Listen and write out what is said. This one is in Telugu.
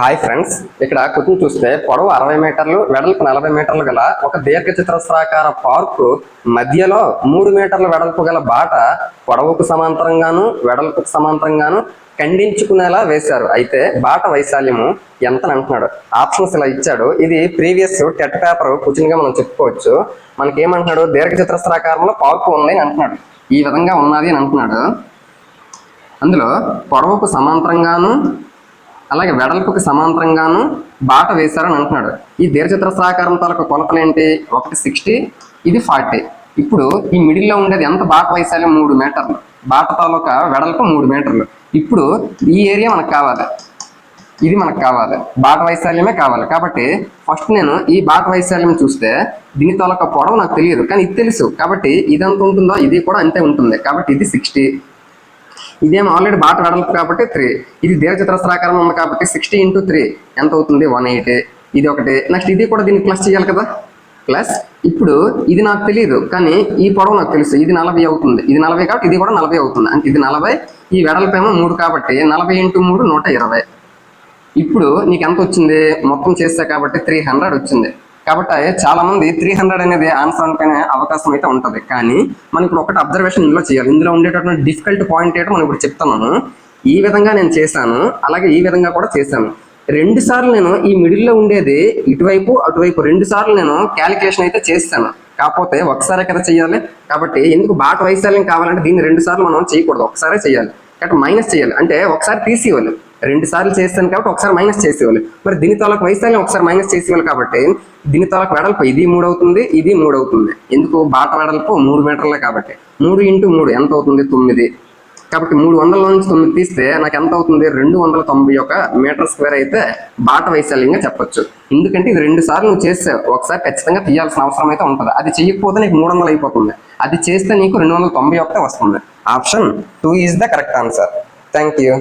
Hi friends. ఇక్కడ కొంచెం చూస్తే పొడవు అరవై మీటర్లు వెడల్పు నలభై మీటర్లు గల ఒక దీర్ఘ చతురస్రాకార పార్కు మధ్యలో మూడు మీటర్ల వెడల్పు గల బాట పొడవుకు సమాంతరంగాను వెడల్పుకు సమాంతరంగాను ఖండించుకునేలా వేశారు. అయితే బాట వైశాల్యము ఎంత అంటున్నాడు? ఆప్షన్స్ ఇలా ఇచ్చాడు. ఇది ప్రీవియస్ టెట్ పేపర్ క్వశ్చన్గా మనం చెప్పుకోవచ్చు. మనకి ఏమంటున్నాడు దీర్ఘ చతురస్రాకారంలో పార్కు ఉంది అని అంటున్నాడు. ఈ విధంగా ఉన్నది అని అంటున్నాడు. అందులో పొడవుకు సమాంతరంగాను అలాగే వెడల్పుకి సమాంతరంగాను బాట వేశారని అంటున్నాడు. ఈ దీర్ఘచతురస్రాకారం తాలూకు కొలతలు ఏంటి ఒకటి సిక్స్టీ ఇది ఫార్టీ. ఇప్పుడు ఈ మిడిల్లో ఉండేది ఎంత బాట వైశాల్యం మూడు మీటర్లు. బాట తాలూకా వెడల్పు మూడు మీటర్లు. ఇప్పుడు ఈ ఏరియా మనకు కావాలి. ఇది మనకు కావాలి. బాట వైశాల్యమే కావాలి. కాబట్టి ఫస్ట్ నేను ఈ బాట వైశాల్యం చూస్తే దీని తాలూకా పొడవు నాకు తెలియదు. కానీ ఇది తెలుసు. కాబట్టి ఇది ఎంత ఉంటుందో ఇది కూడా అంతే ఉంటుంది. కాబట్టి ఇది సిక్స్టీ. ఇదేమో ఆల్రెడీ బాట వెడల్పు కాబట్టి త్రీ ఇది దీర్ఘచతురస్రాకారం ఉంది కాబట్టి సిక్స్టీ ఇంటూ త్రీ ఎంత అవుతుంది? వన్ ఎయిట్ ఇది ఒకటి. నెక్స్ట్ ఇది కూడా దీన్ని ప్లస్ చేయాలి కదా? ప్లస్ ఇప్పుడు ఇది నాకు తెలియదు కానీ ఈ పొడవు నాకు తెలుసు. ఇది నలభై అవుతుంది. ఇది నలభై కాబట్టి ఇది కూడా నలభై అవుతుంది. అంటే ఇది నలభై. ఈ వెడల్పేమో మూడు కాబట్టి నలభై ఇంటూ మూడు నూట ఇరవై. ఇప్పుడు నీకు ఎంత వచ్చింది? మొత్తం చేస్తా కాబట్టి త్రీ హండ్రెడ్ వచ్చింది. కాబట్టి చాలా మంది త్రీ హండ్రెడ్ అనేది ఆన్సర్ అనుకునే అవకాశం అయితే ఉంటుంది. కానీ మనం ఇప్పుడు ఒకటి అబ్జర్వేషన్ ఇందులో చేయాలి. ఇందులో ఉండేటటువంటి డిఫికల్ట్ పాయింట్ ఏంటో మనం ఇప్పుడు చెప్తున్నాను. ఈ విధంగా నేను చేశాను. అలాగే ఈ విధంగా కూడా చేశాను. రెండు సార్లు నేను ఈ మిడిల్లో ఉండేది ఇటువైపు అటువైపు రెండు సార్లు నేను క్యాలిక్యులేషన్ అయితే చేస్తాను కాకపోతే ఒకసారి కదా చేయాలి. కాబట్టి ఎందుకు బాట వైశాల్యం కావాలంటే దీన్ని రెండు సార్లు మనం చేయకూడదు. ఒకసారే చేయాలి. కాబట్టి మైనస్ చేయాలి. అంటే ఒకసారి తీసేయాలి. రెండు సార్లు చేస్తాను కాబట్టి ఒకసారి మైనస్ చేసేవాళ్ళు. మరి దీని తాలకు వైశాల్యం ఒకసారి మైనస్ చేసేవాళ్ళు కాబట్టి దీని తాలకు వెడల్పు ఇది మూడు అవుతుంది ఇది మూడు అవుతుంది. ఎందుకు? బాట వెడల్పు మూడు మీటర్లే కాబట్టి. మూడు ఇంటూ మూడు ఎంత అవుతుంది? తొమ్మిది. కాబట్టి మూడు వందల నుంచి తొమ్మిది తీస్తే నాకు ఎంత అవుతుంది? రెండు వందల తొంభై ఒక మీటర్ స్క్వేర్ అయితే బాట వైశాల్యంగా చెప్పొచ్చు. ఎందుకంటే ఇది రెండు సార్లు నువ్వు చేస్తే ఒకసారి ఖచ్చితంగా తీయాల్సిన అవసరం అయితే ఉంటుంది. అది చేయకపోతే నీకు మూడు వందలు అయిపోతుంది. అది చేస్తే నీకు రెండు వందల తొంభై ఒకటే వస్తుంది. Option two is the correct answer thank you